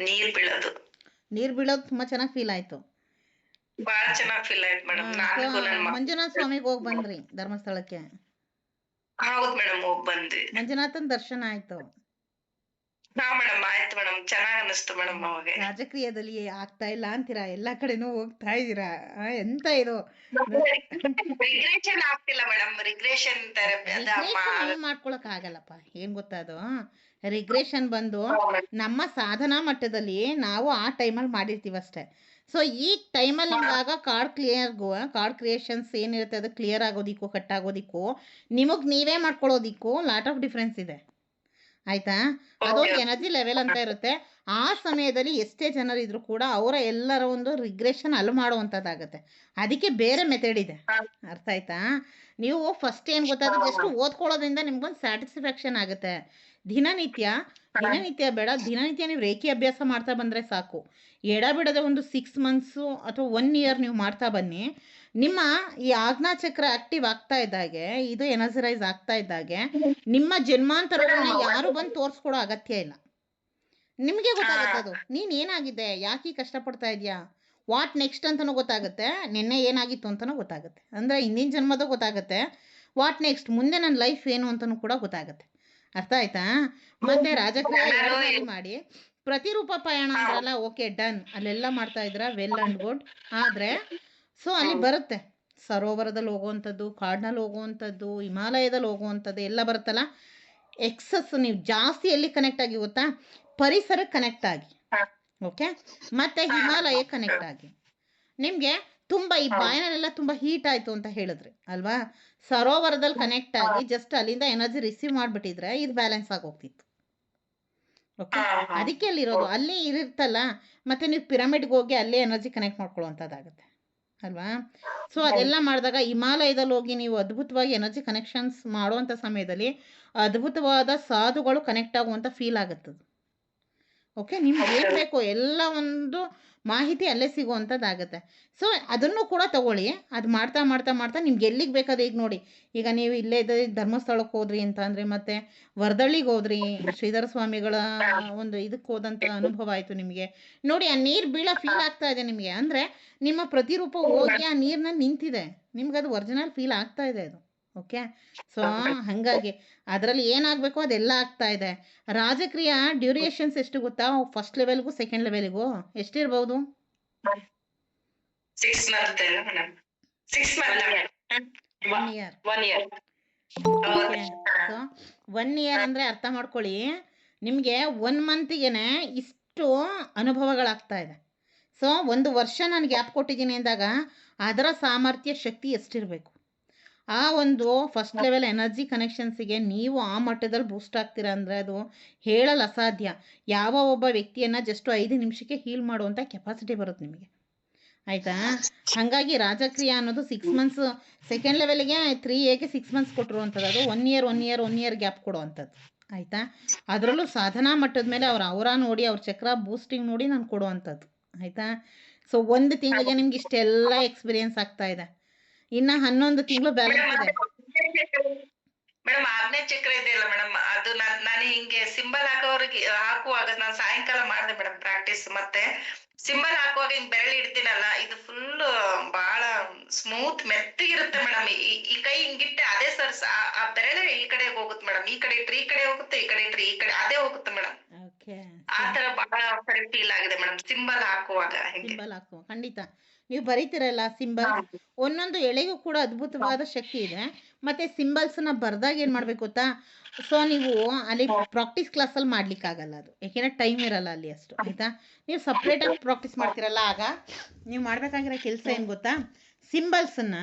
ನೀರ್ ಬೀಳೋದು. ನೀರು ಬೀಳೋದು ತುಂಬಾ ಚೆನ್ನಾಗಿ ಫೀಲ್ ಆಯ್ತು. ಬಹಳ ಚೆನ್ನಾಗಿ ಫೀಲ್ ಆಯ್ತು ಮೇಡಮ್. ಮಂಜುನಾಥ್ ನನ್ ಮಂಜುನಾಥ ಸ್ವಾಮಿಗೆ ಹೋಗಿ ಬಂದ್ರಿ ಧರ್ಮಸ್ಥಳಕ್ಕೆ? ಹೌದು ಮೇಡಮ್ ಹೋಗ್ ಬಂದ್ವಿ. ಮಂಜುನಾಥನ್ ದರ್ಶನ ಆಯ್ತು. ಹಾ ಮೇಡಮ್ ಆಯ್ತು ಮೇಡಮ್. ಚೆನ್ನಾಗಿ ಅನಿಸ್ತು ಮೇಡಮ್ ಅವಾಗ. ರಾಜಕೀಯದಲ್ಲಿ ಆಗ್ತಾ ಇಲ್ಲ ಅಂತೀರಾ? ಎಲ್ಲಾ ಕಡೆನೂ ಹೋಗ್ತಾ ಇದೀರಾ ಎಂತ ಇದು? ರಿಗ್ರೇಷನ್ ಆಗ್ತಿಲ್ಲ ಮೇಡಮ್. ರಿಗ್ರೆಷನ್ ಥೆರಪಿ ಮಾಡ್ಕೊಳಕ್ ಆಗಲ್ಲಪ್ಪ? ಏನ್ ಗೊತ್ತಾ ಅದು? ರಿಗ್ರೆಷನ್ ಬಂದು ನಮ್ಮ ಸಾಧನಾ ಮಟ್ಟದಲ್ಲಿ ನಾವು ಆ ಟೈಮಲ್ಲಿ ಮಾಡಿರ್ತೀವಿ ಅಷ್ಟೇ. ಸೊ ಈ ಟೈಮಲ್ಲಿ ಇವಾಗ ಕಾರ್ಡ್ ಕ್ಲಿಯರ್ಗು ಕಾರ್ಡ್ ಕ್ರಿಯೇಷನ್ಸ್ ಏನಿರುತ್ತೆ ಅದು ಕ್ಲಿಯರ್ ಆಗೋದಿಕ್ಕೂ ಕಟ್ ಆಗೋದಿಕ್ಕೂ, ನಿಮಗೆ ನೀವೇ ಮಾಡ್ಕೊಳ್ಳೋದಿಕ್ಕೂ ಲಾಟ್ ಆಫ್ ಡಿಫ್ರೆನ್ಸ್ ಇದೆ. ಆಯ್ತಾ? ಅದೊಂದು ಎನರ್ಜಿ ಲೆವೆಲ್ ಅಂತ ಇರುತ್ತೆ. ಆ ಸಮಯದಲ್ಲಿ ಎಷ್ಟೇ ಜನರಿದ್ರು ಕೂಡ ಅವರ ಎಲ್ಲರ ಒಂದು ರಿಗ್ರೆಷನ್ ಅಲ್ಲಿ ಮಾಡುವಂಥದ್ದಾಗುತ್ತೆ ಅದಕ್ಕೆ ಬೇರೆ ಮೆಥಡ್ ಇದೆ. ಅರ್ಥ ಆಯ್ತಾ? ನೀವು ಫಸ್ಟ್ ಏನು ಗೊತ್ತಾದ್ರೆ ಜಸ್ಟ್ ಓದ್ಕೊಳ್ಳೋದ್ರಿಂದ ನಿಮ್ಗೊಂದು ಸ್ಯಾಟಿಸ್ಫ್ಯಾಕ್ಷನ್ ಆಗುತ್ತೆ. ದಿನನಿತ್ಯ ದಿನನಿತ್ಯ ಬೇಡ ದಿನನಿತ್ಯ ನೀವು ರೇಖಿ ಅಭ್ಯಾಸ ಮಾಡ್ತಾ ಬಂದರೆ ಸಾಕು. ಎಡ ಬಿಡದೆ ಒಂದು ಸಿಕ್ಸ್ ಮಂತ್ಸು ಅಥವಾ ಒನ್ ಇಯರ್ ನೀವು ಮಾಡ್ತಾ ಬನ್ನಿ. ನಿಮ್ಮ ಈ ಆಜ್ಞಾ ಚಕ್ರ ಆಕ್ಟಿವ್ ಆಗ್ತಾ ಇದ್ದಾಗೆ ಇದು ಎನರ್ಜರೈಸ್ ಆಗ್ತಾ ಇದ್ದಾಗೆ ನಿಮ್ಮ ಜನ್ಮಾಂತರಗಳನ್ನ ಯಾರು ಬಂದು ತೋರಿಸ್ಕೊಡೋ ಅಗತ್ಯ ಇಲ್ಲ. ನಿಮಗೆ ಗೊತ್ತಾಗುತ್ತೆ ಅದು. ನೀನು ಏನಾಗಿದೆ? ಯಾಕೆ ಕಷ್ಟಪಡ್ತಾ ಇದೆಯಾ? ವಾಟ್ ನೆಕ್ಸ್ಟ್ ಅಂತಲೂ ಗೊತ್ತಾಗುತ್ತೆ. ನಿನ್ನೆ ಏನಾಗಿತ್ತು ಅಂತಲೂ ಗೊತ್ತಾಗುತ್ತೆ. ಅಂದರೆ ಹಿಂದಿನ ಜನ್ಮದ ಗೊತ್ತಾಗುತ್ತೆ. ವಾಟ್ ನೆಕ್ಸ್ಟ್ ಮುಂದೆ ನನ್ನ ಲೈಫ್ ಏನು ಅಂತಲೂ ಕೂಡ ಗೊತ್ತಾಗುತ್ತೆ. ಅರ್ಥ ಆಯ್ತಾ? ಮತ್ತೆ ರಾಜಕೀಯ ಎರಡು ಬಾರಿ ಮಾಡಿ. ಪ್ರತಿರೂಪ ಪಯಣ ಅಂದ್ರಲ್ಲ ಓಕೆ ಡನ್. ಅಲ್ಲೆಲ್ಲ ಮಾಡ್ತಾ ಇದ್ರ ವೆಲ್ ಅಂಡ್ ಗುಡ್ ಆದ್ರೆ ಸೊ ಅಲ್ಲಿ ಬರುತ್ತೆ. ಸರೋವರದಲ್ಲಿ ಹೋಗುವಂಥದ್ದು ಕಾಡಿನಲ್ಲಿ ಹೋಗುವಂಥದ್ದು ಹಿಮಾಲಯದಲ್ಲಿ ಹೋಗುವಂಥದ್ದು ಎಲ್ಲ ಬರುತ್ತಲ್ಲ? ಎಕ್ಸಸ್ ನೀವು ಜಾಸ್ತಿ ಎಲ್ಲಿ ಕನೆಕ್ಟ್ ಆಗಿ ಗೊತ್ತಾ? ಪರಿಸರಕ್ಕೆ ಕನೆಕ್ಟ್ ಆಗಿ. ಓಕೆ ಮತ್ತೆ ಹಿಮಾಲಯ ಕನೆಕ್ಟ್ ಆಗಿ. ನಿಮಗೆ ತುಂಬ ಈ ಬಾಯಿನಲ್ಲೆಲ್ಲ ತುಂಬ ಹೀಟ್ ಆಯ್ತು ಅಂತ ಹೇಳಿದ್ರೆ ಅಲ್ವಾ? ಸರೋವರದಲ್ಲಿ ಕನೆಕ್ಟ್ ಆಗಿ ಜಸ್ಟ್ ಅಲ್ಲಿಂದ ಎನರ್ಜಿ ರಿಸೀವ್ ಮಾಡ್ಬಿಟ್ಟಿದ್ರೆ ಇದು ಬ್ಯಾಲೆನ್ಸ್ ಆಗೋಗ್ತಿತ್ತು ಓಕೆ ಅದಕ್ಕೆ ಅಲ್ಲಿರೋದು. ಅಲ್ಲೇ ಇರುತ್ತಲ್ಲ ಮತ್ತೆ ನೀವು ಪಿರಮಿಡ್ಗೆ ಹೋಗಿ ಅಲ್ಲೇ ಎನರ್ಜಿ ಕನೆಕ್ಟ್ ಮಾಡ್ಕೊಳ್ಳುವಂಥದ್ದಾಗುತ್ತೆ ಅಲ್ವಾ? ಸೊ ಅದೆಲ್ಲ ಮಾಡಿದಾಗ ಹಿಮಾಲಯದಲ್ಲಿ ಹೋಗಿ ನೀವು ಅದ್ಭುತವಾಗಿ ಎನರ್ಜಿ ಕನೆಕ್ಷನ್ಸ್ ಮಾಡುವಂಥ ಸಮಯದಲ್ಲಿ ಅದ್ಭುತವಾದ ಸಾಧುಗಳು ಕನೆಕ್ಟ್ ಆಗುವಂಥ ಫೀಲ್ ಆಗುತ್ತದು. ಓಕೆ ನಿಮ್ಗೆ ಏನು ಬೇಕು ಎಲ್ಲ ಒಂದು ಮಾಹಿತಿ ಅಲ್ಲೇ ಸಿಗುವಂಥದ್ದಾಗುತ್ತೆ ಸೊ ಅದನ್ನು ಕೂಡ ತಗೊಳ್ಳಿ. ಅದು ಮಾಡ್ತಾ ಮಾಡ್ತಾ ಮಾಡ್ತಾ ನಿಮ್ಗೆ ಎಲ್ಲಿಗೆ ಬೇಕಾದ ಈಗ ನೋಡಿ. ಈಗ ನೀವು ಇಲ್ಲೇ ಇದ್ದ ಧರ್ಮಸ್ಥಳಕ್ಕೆ ಹೋದ್ರಿ ಅಂತ ಅಂದರೆ ಮತ್ತೆ ವರದಳ್ಳಿಗೆ ಹೋದ್ರಿ ಶ್ರೀಧರ ಸ್ವಾಮಿಗಳ ಒಂದು ಇದಕ್ಕೆ ಹೋದಂಥ ಅನುಭವ ಆಯಿತು ನಿಮಗೆ. ನೋಡಿ ಆ ನೀರು ಬೀಳ ಫೀಲ್ ಆಗ್ತಾ ಇದೆ ನಿಮಗೆ. ಅಂದರೆ ನಿಮ್ಮ ಪ್ರತಿರೂಪ ಹೋಗಿ ಆ ನೀರನ್ನ ನಿಂತಿದೆ. ನಿಮ್ಗೆ ಅದು ಒರಿಜಿನಲ್ ಫೀಲ್ ಆಗ್ತಾ ಇದೆ ಅದು. ಓಕೆ? ಸೊ ಹಾಗಾಗಿ ಅದರಲ್ಲಿ ಏನಾಗಬೇಕು ಅದೆಲ್ಲ ಆಗ್ತಾ ಇದೆ. ರಾಜಕ್ರಿಯ ಡ್ಯೂರೇಷನ್ಸ್ ಎಷ್ಟು ಗೊತ್ತಾ? ಫಸ್ಟ್ ಲೆವೆಲ್ಗೂ ಸೆಕೆಂಡ್ ಲೆವೆಲ್ಗೂ? ಎಷ್ಟಿರ್ಬೋದು? ಒನ್ ಇಯರ್ ಅಂದರೆ ಅರ್ಥ ಮಾಡ್ಕೊಳ್ಳಿ. ನಿಮಗೆ ಒನ್ ಮಂತಿಗೆನೆ ಇಷ್ಟು ಅನುಭವಗಳಾಗ್ತಾ ಇದೆ. ಸೊ ಒಂದು ವರ್ಷ ನಾನು ಗ್ಯಾಪ್ ಕೊಟ್ಟಿದ್ದೀನಿ ಅಂದಾಗ ಅದರ ಸಾಮರ್ಥ್ಯ ಶಕ್ತಿ ಎಷ್ಟಿರಬೇಕು? ಆ ಒಂದು ಫಸ್ಟ್ ಲೆವೆಲ್ ಎನರ್ಜಿ ಕನೆಕ್ಷನ್ಸಿಗೆ ನೀವು ಆ ಮಟ್ಟದಲ್ಲಿ ಬೂಸ್ಟ್ ಆಗ್ತೀರಾ ಅಂದರೆ ಅದು ಹೇಳಲು ಅಸಾಧ್ಯ. ಯಾವ ಒಬ್ಬ ವ್ಯಕ್ತಿಯನ್ನು ಜಸ್ಟ್ ಐದು ನಿಮಿಷಕ್ಕೆ ಹೀಲ್ ಮಾಡುವಂಥ ಕೆಪಾಸಿಟಿ ಬರುತ್ತೆ ನಿಮಗೆ. ಆಯಿತಾ? ಹಾಗಾಗಿ ರಾಜಕ್ರಿಯ ಅನ್ನೋದು ಸಿಕ್ಸ್ ಮಂತ್ಸ್ ಸೆಕೆಂಡ್ ಲೆವೆಲ್ಗೆ ತ್ರೀ ಎಗೆ ಸಿಕ್ಸ್ ಮಂತ್ಸ್ ಕೊಟ್ಟಿರುವಂಥದ್ದು ಅದು one year one year one year gap ಕೊಡುವಂಥದ್ದು ಆಯಿತಾ? ಅದರಲ್ಲೂ ಸಾಧನಾ ಮಟ್ಟದ ಮೇಲೆ ಅವ್ರ ಅವರ ನೋಡಿ ಅವ್ರ ಚಕ್ರ ಬೂಸ್ಟಿಂಗ್ ನೋಡಿ ನಾನು ಕೊಡುವಂಥದ್ದು ಆಯಿತಾ? ಸೊ ಒಂದು ತಿಂಗಳಿಗೆ ನಿಮ್ಗೆ ಇಷ್ಟೆಲ್ಲ ಎಕ್ಸ್ಪೀರಿಯನ್ಸ್ ಆಗ್ತಾ ಇದೆ. ಇನ್ನು ಹನ್ನೊಂದು ತಿಂಗಳು ಬ್ಯಾಲೆನ್ಸ್ ಇದೆ. ಮೇಡಮ್ ಆರನೇ ಚಕ್ರ ಇದೆಯಲ್ಲ ಮೇಡಮ್ ಅದು ನಾನ್ ಹಿಂಗೆ ಸಿಂಬಲ್ ಹಾಕೋರಿಗೆ ಹಾಕುವಾಗ ನಾನು ಸಾಯಂಕಾಲ ಮಾಡಿದೆ ಮೇಡಮ್ ಪ್ರಾಕ್ಟೀಸ್ ಮತ್ತೆ. ಸಿಂಬಲ್ ಹಾಕುವಾಗ ಹಿಂಗ್ ಬೆರಳು ಇಡ್ತೀನಲ್ಲ ಇದು ಫುಲ್ ಬಹಳ ಸ್ಮೂತ್ ಮೆತ್ತಗಿರುತ್ತೆ ಮೇಡಮ್ ಈ ಕೈ ಹಿಂಗಿಟ್ಟೆ ಅದೇ ಸರ್ ಆ ಬೆರಳೆ ಈ ಕಡೆ ಹೋಗುತ್ತೆ ಮೇಡಮ್ ಈ ಕಡೆ ಇಟ್ರೆ ಈ ಕಡೆ ಹೋಗುತ್ತೆ ಈ ಕಡೆ ಇಟ್ರೆ ಈ ಕಡೆ ಅದೇ ಹೋಗುತ್ತೆ ಮೇಡಮ್ ಆ ತರ ಬಹಳ ಸರಿ ಫೀಲ್ ಆಗಿದೆ ಮೇಡಮ್ ಸಿಂಬಲ್ ಹಾಕುವಾಗ ಸಿಂಬಲ್ ಹಾಕುವ ಖಂಡಿತ. ನೀವು ಬರೀತಿರಲ್ಲ ಸಿಂಬಲ್ ಒಂದೊಂದು ಎಳೆಗೂ ಕೂಡ ಅದ್ಭುತವಾದ ಶಕ್ತಿ ಇದೆ. ಮತ್ತೆ ಸಿಂಬಲ್ಸ್ನ ಬರ್ದಾಗ ಏನು ಮಾಡಬೇಕು ಗೊತ್ತಾ? ಸೊ ನೀವು ಅಲ್ಲಿ ಪ್ರಾಕ್ಟೀಸ್ ಕ್ಲಾಸಲ್ಲಿ ಮಾಡ್ಲಿಕ್ಕಾಗಲ್ಲ ಅದು. ಯಾಕೆಂದರೆ ಟೈಮ್ ಇರಲ್ಲ ಅಲ್ಲಿ ಅಷ್ಟು ಆಯ್ತಾ? ನೀವು ಸಪ್ರೇಟಾಗಿ ಪ್ರಾಕ್ಟೀಸ್ ಮಾಡ್ತಿರಲ್ಲ ಆಗ ನೀವು ಮಾಡಬೇಕಾಗಿರೋ ಕೆಲಸ ಏನು ಗೊತ್ತಾ? ಸಿಂಬಲ್ಸನ್ನು